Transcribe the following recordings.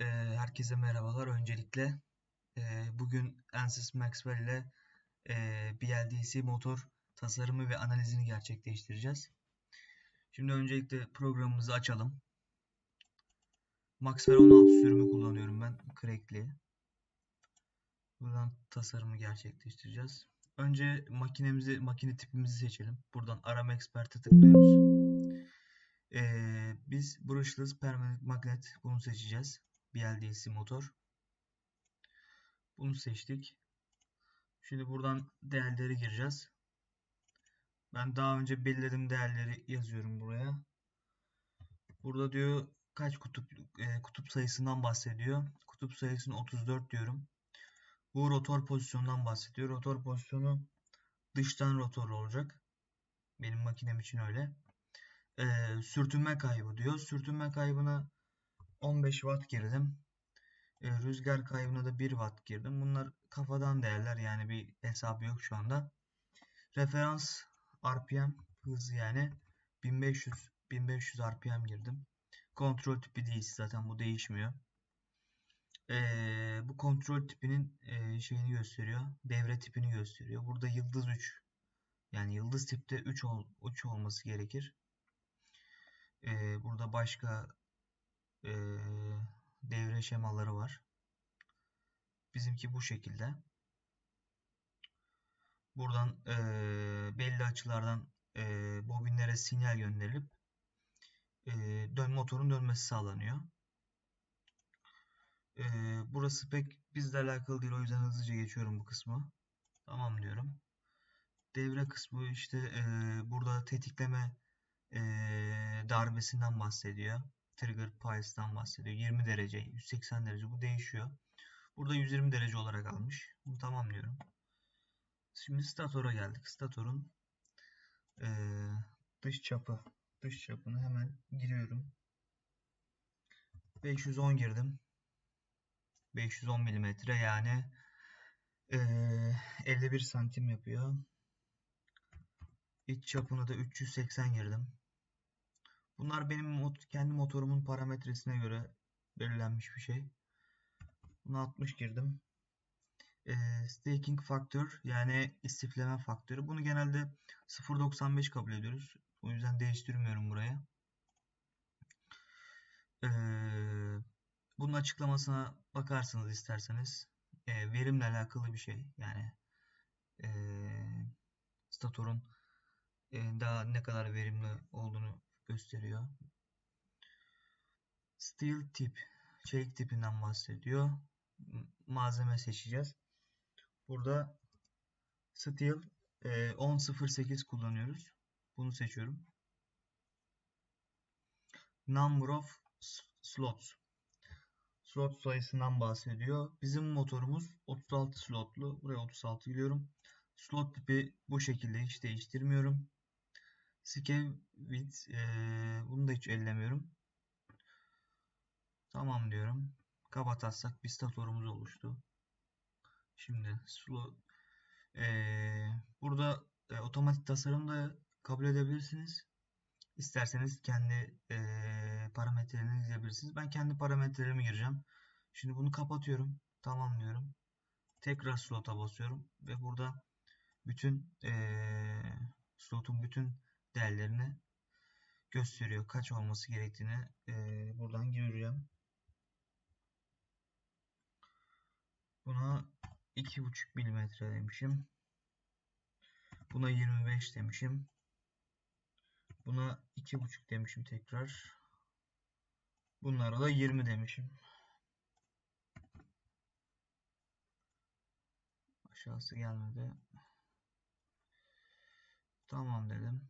e, herkese merhabalar. Öncelikle e, bugün Ansys Maxwell ile e, BLDC motor tasarımı ve analizini gerçekleştireceğiz. Şimdi öncelikle programımızı açalım. Maxwell 16 sürümü kullanıyorum ben. Crackli. Buradan tasarımı gerçekleştireceğiz. Önce makinemizi, makine tipimizi seçelim. Buradan arama expert'e tıklıyoruz. Ee, biz brushless permanent magnet bunu seçeceğiz. BLDC motor. Bunu seçtik. Şimdi buradan değerleri gireceğiz. Ben daha önce belirlediğim değerleri yazıyorum buraya. Burada diyor kaç kutup e, kutup sayısından bahsediyor. Kutup sayısını 34 diyorum. Bu rotor pozisyonundan bahsediyor. Rotor pozisyonu dıştan rotor olacak. Benim makinem için öyle. Ee, sürtünme kaybı diyor. Sürtünme kaybına 15 watt girdim. Ee, rüzgar kaybına da 1 watt girdim. Bunlar kafadan değerler yani bir hesabı yok şu anda. Referans RPM hızı yani 1500 1500 RPM girdim. Kontrol tipi değil zaten bu değişmiyor. Ee, bu kontrol tipinin e, şeyini gösteriyor. Devre tipini gösteriyor. Burada yıldız 3 yani yıldız tipte 3 ol, 3 olması gerekir. Ee, burada başka e, devre şemaları var. Bizimki bu şekilde. Buradan e, belli açılardan e, bobinlere sinyal gönderilip e, dön motorun dönmesi sağlanıyor. E, burası pek bizle alakalı değil o yüzden hızlıca geçiyorum bu kısmı. Tamam diyorum. Devre kısmı işte e, burada tetikleme e, darbesinden bahsediyor. Trigger pulse'dan bahsediyor. 20 derece, 180 derece bu değişiyor. Burada 120 derece olarak almış. Bunu tamam diyorum. Şimdi statora geldik. Statorun e, dış çapı. Dış çapını hemen giriyorum. 510 girdim. 510 milimetre yani e, 51 santim yapıyor. İç çapını da 380 girdim. Bunlar benim kendi motorumun parametresine göre belirlenmiş bir şey. Buna 60 girdim. E, staking faktör yani istifleme faktörü. Bunu genelde 0.95 kabul ediyoruz. O yüzden değiştirmiyorum buraya. E, bunun açıklamasına bakarsınız isterseniz. E, verimle alakalı bir şey. Yani e, statorun e, daha ne kadar verimli olduğunu gösteriyor. Steel tip, çelik tipinden bahsediyor. Malzeme seçeceğiz. Burada Steel e, 1008 kullanıyoruz. Bunu seçiyorum. Number of slots. Slot sayısından bahsediyor. Bizim motorumuz 36 slotlu. Buraya 36 giriyorum. Slot tipi bu şekilde hiç değiştirmiyorum. Scale with e, bunu da hiç ellemiyorum. Tamam diyorum. Kapatarsak bir statorumuz oluştu. Şimdi slot e, burada e, otomatik tasarım da kabul edebilirsiniz. İsterseniz kendi e, parametrelerini yazabilirsiniz. Ben kendi parametrelerimi gireceğim. Şimdi bunu kapatıyorum. Tamam diyorum. Tekrar slota basıyorum ve burada bütün e, slotun bütün değerlerini gösteriyor. Kaç olması gerektiğini e, buradan gireceğim. Buna 2,5 milimetre demişim. Buna 25 demişim. Buna 2,5 demişim tekrar. Bunlara da 20 demişim. Aşağısı gelmedi. Tamam dedim.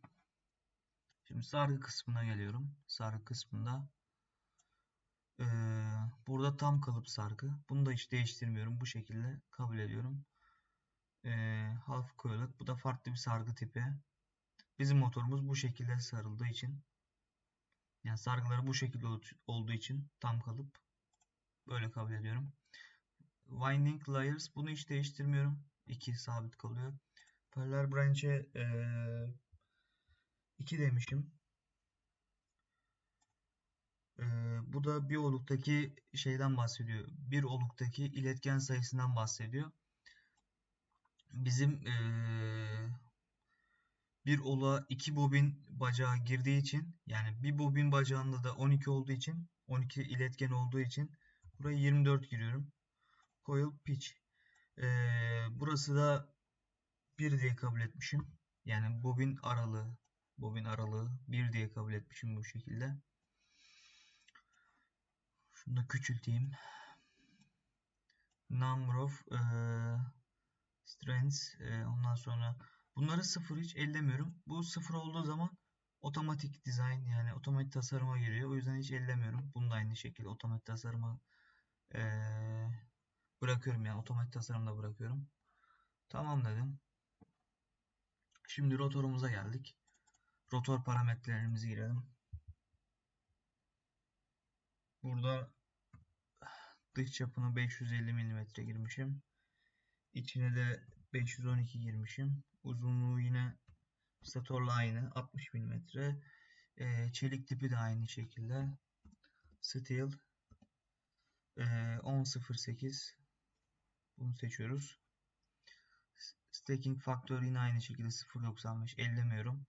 Şimdi sargı kısmına geliyorum. Sargı kısmında ee, burada tam kalıp sargı. Bunu da hiç değiştirmiyorum. Bu şekilde kabul ediyorum. Ee, half coiled. Bu da farklı bir sargı tipi. Bizim motorumuz bu şekilde sarıldığı için yani sargıları bu şekilde olduğu için tam kalıp böyle kabul ediyorum. Winding layers bunu hiç değiştirmiyorum. 2 sabit kalıyor. Parallel branch'e ee, 2 demişim. Ee, bu da bir oluktaki şeyden bahsediyor. Bir oluktaki iletken sayısından bahsediyor. Bizim ee, bir ola iki bobin bacağı girdiği için yani bir bobin bacağında da 12 olduğu için 12 iletken olduğu için buraya 24 giriyorum. Coil pitch. Ee, burası da 1 diye kabul etmişim. Yani bobin aralığı bobin aralığı 1 diye kabul etmişim bu şekilde. Şunu da küçülteyim. Number of e, strands e, ondan sonra bunları sıfır hiç ellemiyorum. Bu sıfır olduğu zaman otomatik design yani otomatik tasarıma giriyor. O yüzden hiç ellemiyorum. Bunu da aynı şekilde otomatik tasarıma e, bırakıyorum yani otomatik tasarımda bırakıyorum. Tamam dedim. Şimdi rotorumuza geldik. Rotor parametrelerimizi girelim. Burada dış çapına 550 mm girmişim. İçine de 512 girmişim. Uzunluğu yine statorla aynı 60 mm. Ee, çelik tipi de aynı şekilde. Steel ee, 1008 bunu seçiyoruz. Stacking faktör yine aynı şekilde 0.95 ellemiyorum.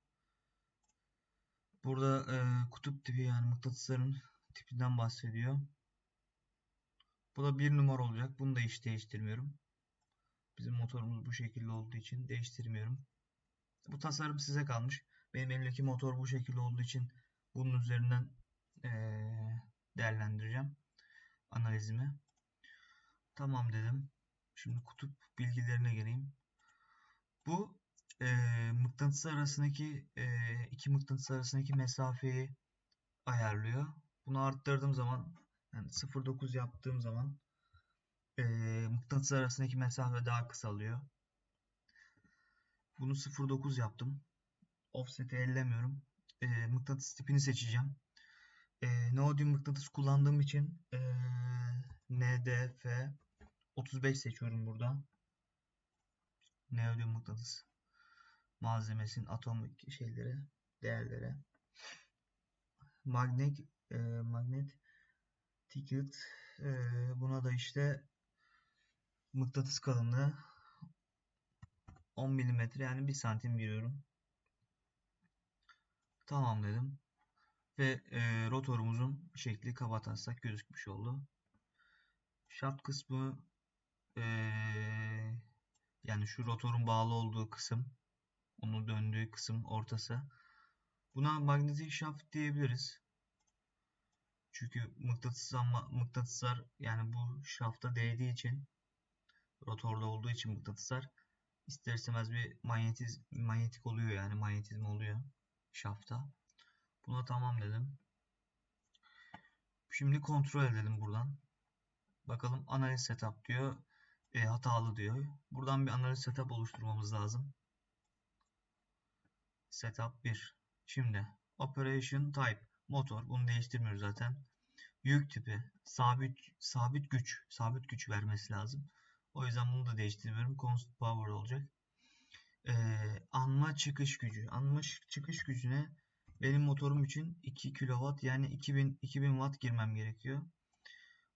Burada e, kutup tipi yani mıknatısların tipinden bahsediyor. Bu da bir numara olacak. Bunu da hiç değiştirmiyorum. Bizim motorumuz bu şekilde olduğu için değiştirmiyorum. Bu tasarım size kalmış. Benim elimdeki motor bu şekilde olduğu için bunun üzerinden e, değerlendireceğim analizimi. Tamam dedim. Şimdi kutup bilgilerine geleyim. Bu e, mıknatıs arasındaki e, iki mıknatıs arasındaki mesafeyi ayarlıyor. Bunu arttırdığım zaman yani 0.9 yaptığım zaman e, mıknatıs arasındaki mesafe daha kısalıyor. Bunu 0.9 yaptım. Offset'i ellemiyorum. E, mıknatıs tipini seçeceğim. E, neodyum mıknatıs kullandığım için e, NDF 35 seçiyorum burada. Neodyum mıknatıs malzemesinin atomik şeyleri, değerleri. Magnet e, magnet ticket e, buna da işte mıknatıs kalınlığı 10 mm yani 1 santim giriyorum. Tamam dedim. Ve e, rotorumuzun şekli kabataslak gözükmüş oldu. Şaft kısmı e, yani şu rotorun bağlı olduğu kısım onun döndüğü kısım ortası. Buna magnetik şaft diyebiliriz. Çünkü mıknatıs ama mıknatıslar yani bu şafta değdiği için rotorda olduğu için mıknatıslar ister istemez bir manyetiz, manyetik oluyor yani manyetizm oluyor şafta. Buna tamam dedim. Şimdi kontrol edelim buradan. Bakalım analiz setup diyor. E, hatalı diyor. Buradan bir analiz setup oluşturmamız lazım. Setup 1. Şimdi Operation Type motor. Bunu değiştirmiyoruz zaten. Yük tipi sabit sabit güç sabit güç vermesi lazım. O yüzden bunu da değiştirmiyorum. Constant power olacak. Ee, anma çıkış gücü. Anma çıkış gücüne benim motorum için 2 kW yani 2000 2000 watt girmem gerekiyor.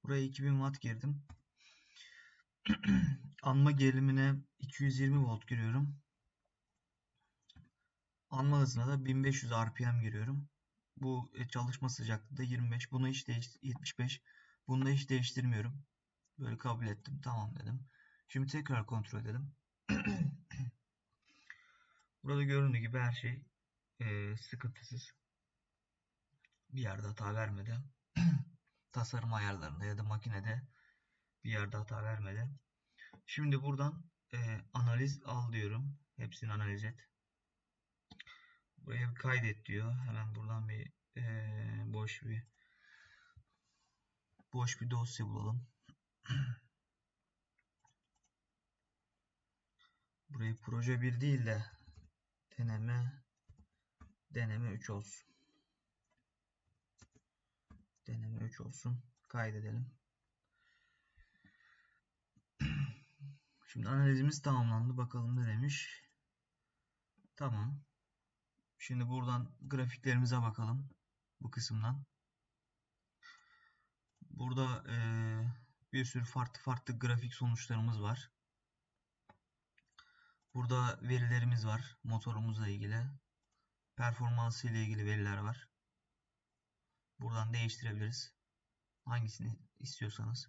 Buraya 2000 watt girdim. Anma gerilimine 220 volt giriyorum. Anma hızına da 1500 RPM giriyorum. Bu e, çalışma sıcaklığı da 25. Bunu hiç değiş 75. Bunu da hiç değiştirmiyorum. Böyle kabul ettim. Tamam dedim. Şimdi tekrar kontrol edelim. Burada göründüğü gibi her şey e, sıkıntısız. Bir yerde hata vermedi. Tasarım ayarlarında ya da makinede bir yerde hata vermedi. Şimdi buradan e, analiz al diyorum. Hepsini analiz et. Buraya bir kaydet diyor. Hemen buradan bir e, boş bir boş bir dosya bulalım. Burayı proje 1 değil de deneme deneme 3 olsun. Deneme 3 olsun. Kaydedelim. Şimdi analizimiz tamamlandı. Bakalım ne demiş. Tamam. Şimdi buradan grafiklerimize bakalım. Bu kısımdan. Burada eee, bir sürü farklı farklı grafik sonuçlarımız var. Burada verilerimiz var. Motorumuzla ilgili. Performansı ile ilgili veriler var. Buradan değiştirebiliriz. Hangisini istiyorsanız.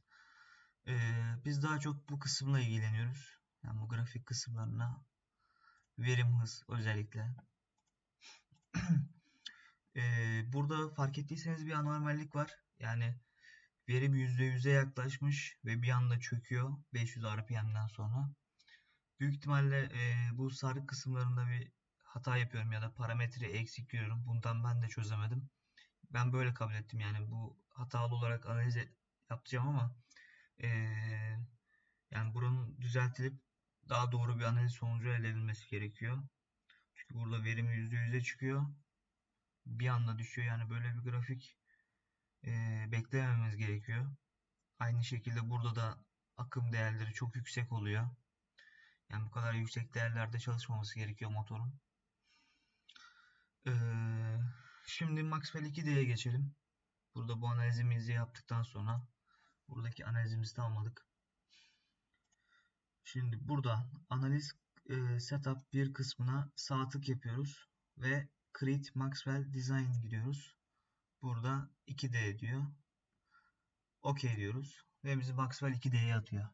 Eee, biz daha çok bu kısımla ilgileniyoruz. Yani bu grafik kısımlarına verim hız özellikle. Eee, burada fark ettiyseniz bir anormallik var. Yani verim %100'e yaklaşmış ve bir anda çöküyor 500 RPM'den sonra. Büyük ihtimalle eee, bu sarı kısımlarında bir hata yapıyorum ya da parametre eksik giriyorum. Bundan ben de çözemedim. Ben böyle kabul ettim yani bu hatalı olarak analiz et- yapacağım ama eee, yani buranın düzeltilip daha doğru bir analiz sonucu elde edilmesi gerekiyor. Çünkü burada verim %100'e çıkıyor. Bir anda düşüyor. Yani böyle bir grafik eee, beklemememiz gerekiyor. Aynı şekilde burada da akım değerleri çok yüksek oluyor. Yani bu kadar yüksek değerlerde çalışmaması gerekiyor motorun. Eee, şimdi Maxwell 2D'ye geçelim. Burada bu analizimizi yaptıktan sonra buradaki analizimizi tamamladık. Şimdi burada analiz e, setup bir kısmına sağ tık yapıyoruz ve create Maxwell design gidiyoruz. Burada 2D diyor. OK diyoruz ve bizi Maxwell 2D'ye atıyor.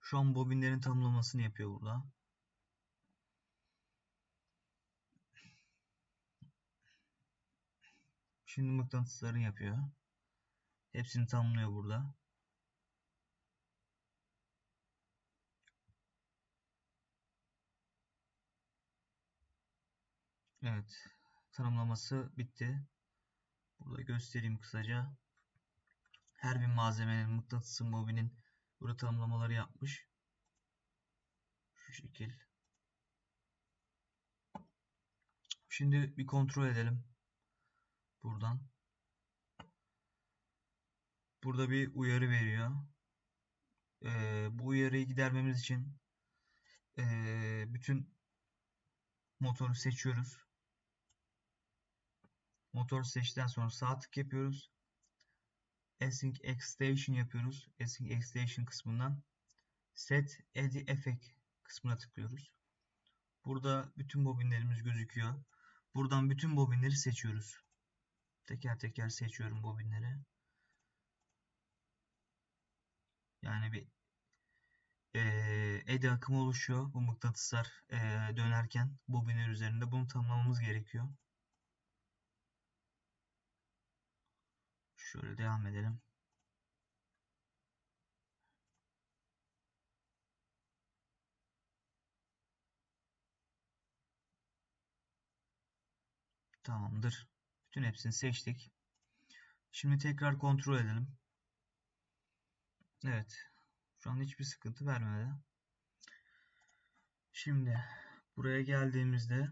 Şu an bobinlerin tanımlamasını yapıyor burada. Şimdi mıknatıslarını yapıyor. Hepsini tanımlıyor burada. Evet. Tanımlaması bitti. Burada göstereyim kısaca. Her bir malzemenin, mıknatısın, bobinin burada tanımlamaları yapmış. Şu şekil. Şimdi bir kontrol edelim. Buradan. Burada bir uyarı veriyor. Ee, bu uyarıyı gidermemiz için ee, bütün motoru seçiyoruz. Motor seçtikten sonra sağ tık yapıyoruz. Async Extension yapıyoruz. Async Extension kısmından Set Edit Effect kısmına tıklıyoruz. Burada bütün bobinlerimiz gözüküyor. Buradan bütün bobinleri seçiyoruz. Teker teker seçiyorum bobinleri. Yani bir e, eddy akımı oluşuyor. Bu mıknatıslar e, dönerken bobinler üzerinde bunu tanımlamamız gerekiyor. Şöyle devam edelim. Tamamdır. Bütün hepsini seçtik. Şimdi tekrar kontrol edelim. Evet. Şu an hiçbir sıkıntı vermedi. Şimdi buraya geldiğimizde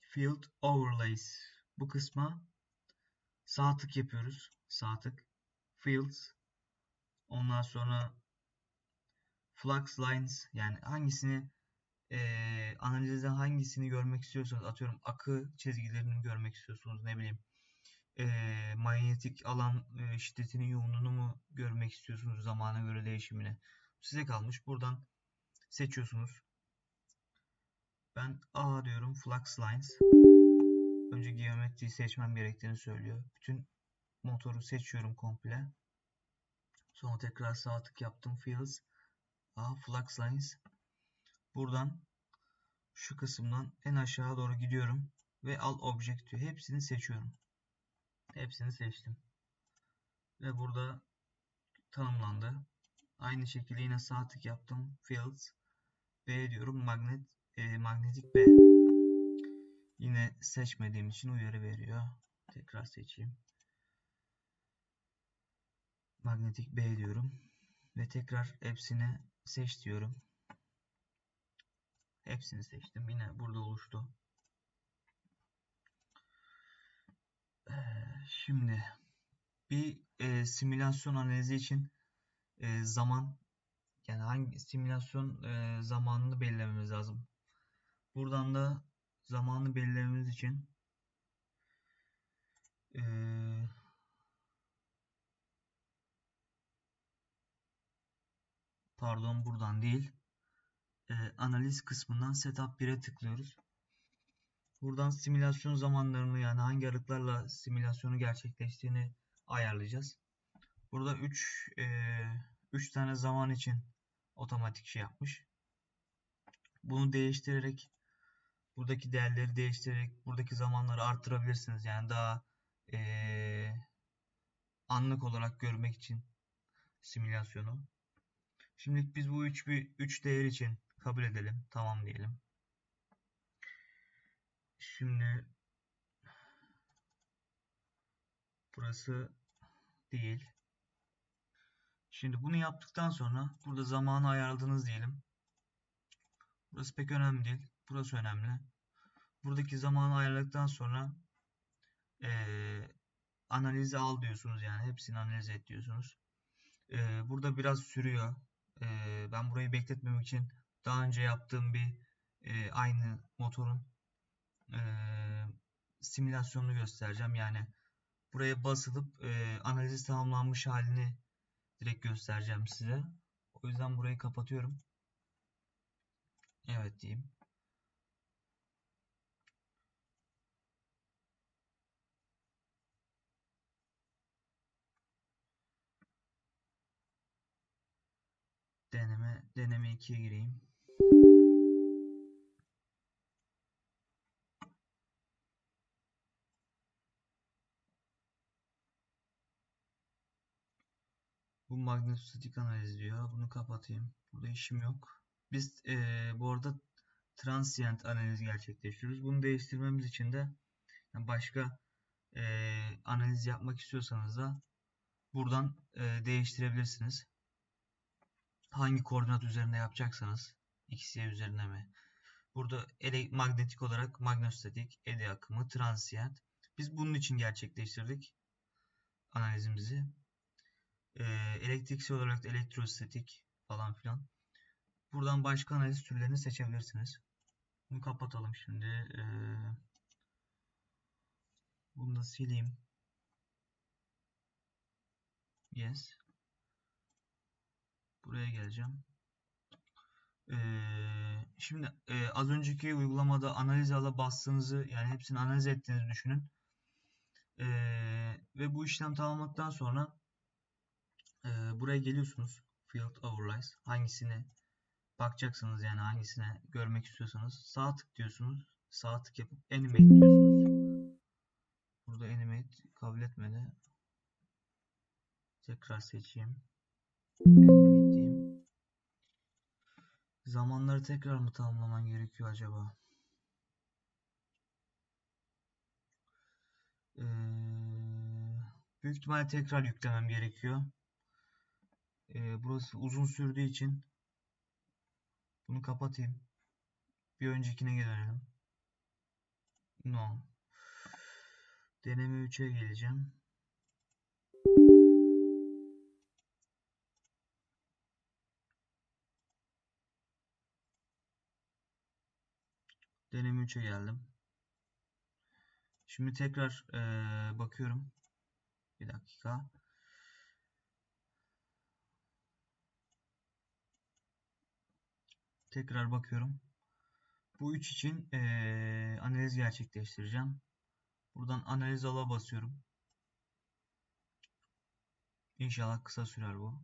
Field Overlays bu kısma sağ tık yapıyoruz. Sağ tık. Fields. Ondan sonra Flux Lines yani hangisini e, analizde hangisini görmek istiyorsanız atıyorum akı çizgilerini görmek istiyorsunuz ne bileyim e, manyetik alan e, şiddetinin yoğunluğunu mu görmek istiyorsunuz zamana göre değişimini? Size kalmış. Buradan seçiyorsunuz. Ben A diyorum flux lines. Önce geometriyi seçmem gerektiğini söylüyor. Bütün motoru seçiyorum komple. Sonra tekrar sağ tık yaptım fields. A flux lines. Buradan şu kısımdan en aşağı doğru gidiyorum ve al object diyor. Hepsini seçiyorum. Hepsini seçtim. Ve burada tanımlandı. Aynı şekilde yine sağ tık yaptım. Fields. B diyorum. Magnet, e, magnetik B. Yine seçmediğim için uyarı veriyor. Tekrar seçeyim. Magnetik B diyorum. Ve tekrar hepsini seç diyorum. Hepsini seçtim. Yine burada oluştu. Şimdi bir e, simülasyon analizi için e, zaman yani hangi simülasyon e, zamanını belirlememiz lazım. Buradan da zamanı belirlememiz için eee, pardon buradan değil eee, analiz kısmından setup 1'e tıklıyoruz. Buradan simülasyon zamanlarını yani hangi aralıklarla simülasyonu gerçekleştiğini ayarlayacağız. Burada 3 3 tane zaman için otomatik şey yapmış. Bunu değiştirerek buradaki değerleri değiştirerek buradaki zamanları arttırabilirsiniz. Yani daha eee, anlık olarak görmek için simülasyonu. Şimdilik biz bu 3 bir 3 değer için kabul edelim. Tamam diyelim. Şimdi burası değil. Şimdi bunu yaptıktan sonra burada zamanı ayarladınız diyelim. Burası pek önemli değil. Burası önemli. Buradaki zamanı ayarladıktan sonra eee analizi al diyorsunuz yani. Hepsini analiz et diyorsunuz. Eee, burada biraz sürüyor. Eee, ben burayı bekletmemek için daha önce yaptığım bir eee, aynı motorun eee, simülasyonunu göstereceğim. Yani buraya basılıp eee analiz tamamlanmış halini direkt göstereceğim size. O yüzden burayı kapatıyorum. Evet diyeyim. Deneme deneme 2'ye gireyim. Bu magnetostatik analiz diyor. Bunu kapatayım. Burada işim yok. Biz eee, bu arada transient analiz gerçekleştiriyoruz. Bunu değiştirmemiz için de yani başka eee, analiz yapmak istiyorsanız da buradan eee, değiştirebilirsiniz. Hangi koordinat üzerinde yapacaksanız xy üzerine mi? Burada ele magnetik olarak magnetostatik, eddy akımı, transient. Biz bunun için gerçekleştirdik analizimizi. Ee, elektriksel olarak da elektrostatik falan filan. Buradan başka analiz türlerini seçebilirsiniz. Bunu kapatalım şimdi. Ee, bunu da sileyim. Yes. Buraya geleceğim. Ee, şimdi e, az önceki uygulamada analiz ala bastığınızı yani hepsini analiz ettiğinizi düşünün. Ee, ve bu işlem tamamladıktan sonra e, buraya geliyorsunuz. Field Overlays. Hangisini bakacaksınız yani hangisine görmek istiyorsanız sağ tık diyorsunuz. Sağ tık yapıp Animate diyorsunuz. Burada Animate kabul etmedi. Tekrar seçeyim. Animate diyeyim. Zamanları tekrar mı tamamlaman gerekiyor acaba? Ee, büyük ihtimalle tekrar yüklemem gerekiyor. Ee, burası uzun sürdüğü için bunu kapatayım. Bir öncekine gelelim. No. Deneme 3'e geleceğim. Deneme 3'e geldim. Şimdi tekrar eee, bakıyorum. Bir dakika. Tekrar bakıyorum. Bu üç için eee, analiz gerçekleştireceğim. Buradan analiz ala basıyorum. İnşallah kısa sürer bu.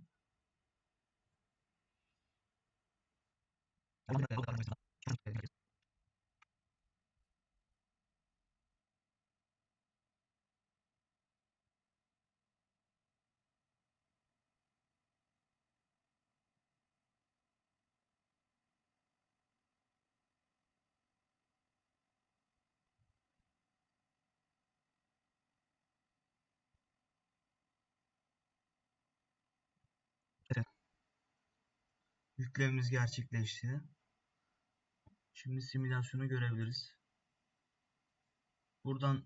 Yüklememiz gerçekleşti. Şimdi simülasyonu görebiliriz. Buradan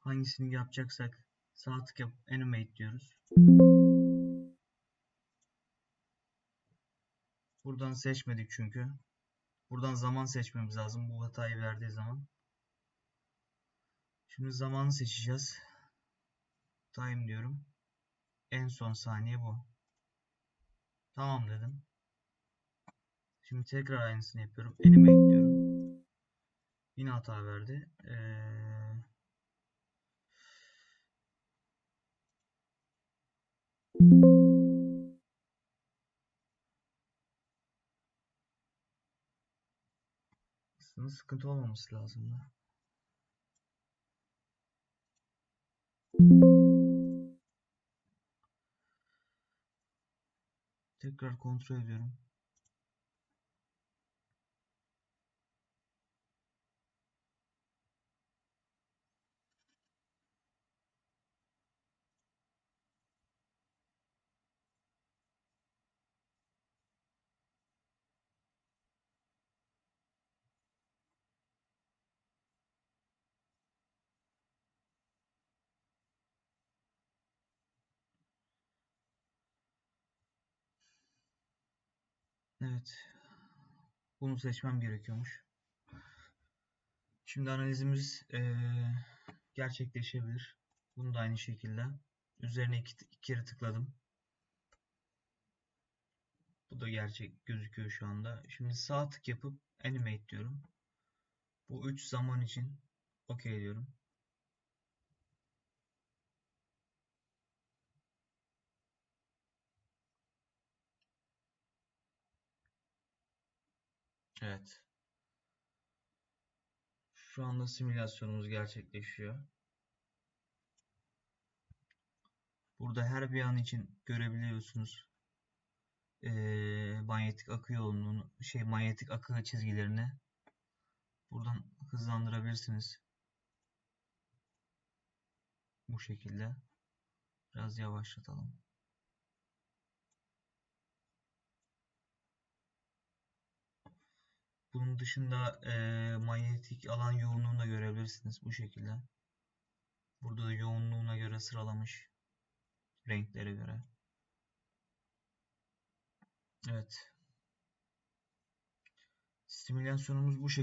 hangisini yapacaksak sağ tık yapıp animate diyoruz. Buradan seçmedik çünkü. Buradan zaman seçmemiz lazım bu hatayı verdiği zaman. Şimdi zamanı seçeceğiz. Time diyorum. En son saniye bu. Tamam dedim. Şimdi tekrar aynısını yapıyorum. Animate diyorum. Yine hata verdi. Ee... Aslında sıkıntı olmaması lazım da. Tekrar kontrol ediyorum. Evet. Bunu seçmem gerekiyormuş. Şimdi analizimiz eee, gerçekleşebilir. Bunu da aynı şekilde. Üzerine iki, iki kere tıkladım. Bu da gerçek gözüküyor şu anda. Şimdi sağ tık yapıp animate diyorum. Bu 3 zaman için OK diyorum. Evet. Şu anda simülasyonumuz gerçekleşiyor. Burada her bir an için görebiliyorsunuz. Ee, manyetik akı yoğunluğunu, şey manyetik akı çizgilerini buradan hızlandırabilirsiniz. Bu şekilde. Biraz yavaşlatalım. Bunun dışında e, manyetik alan yoğunluğunu da görebilirsiniz bu şekilde. Burada da yoğunluğuna göre sıralamış renklere göre. Evet. Simülasyonumuz bu şekilde.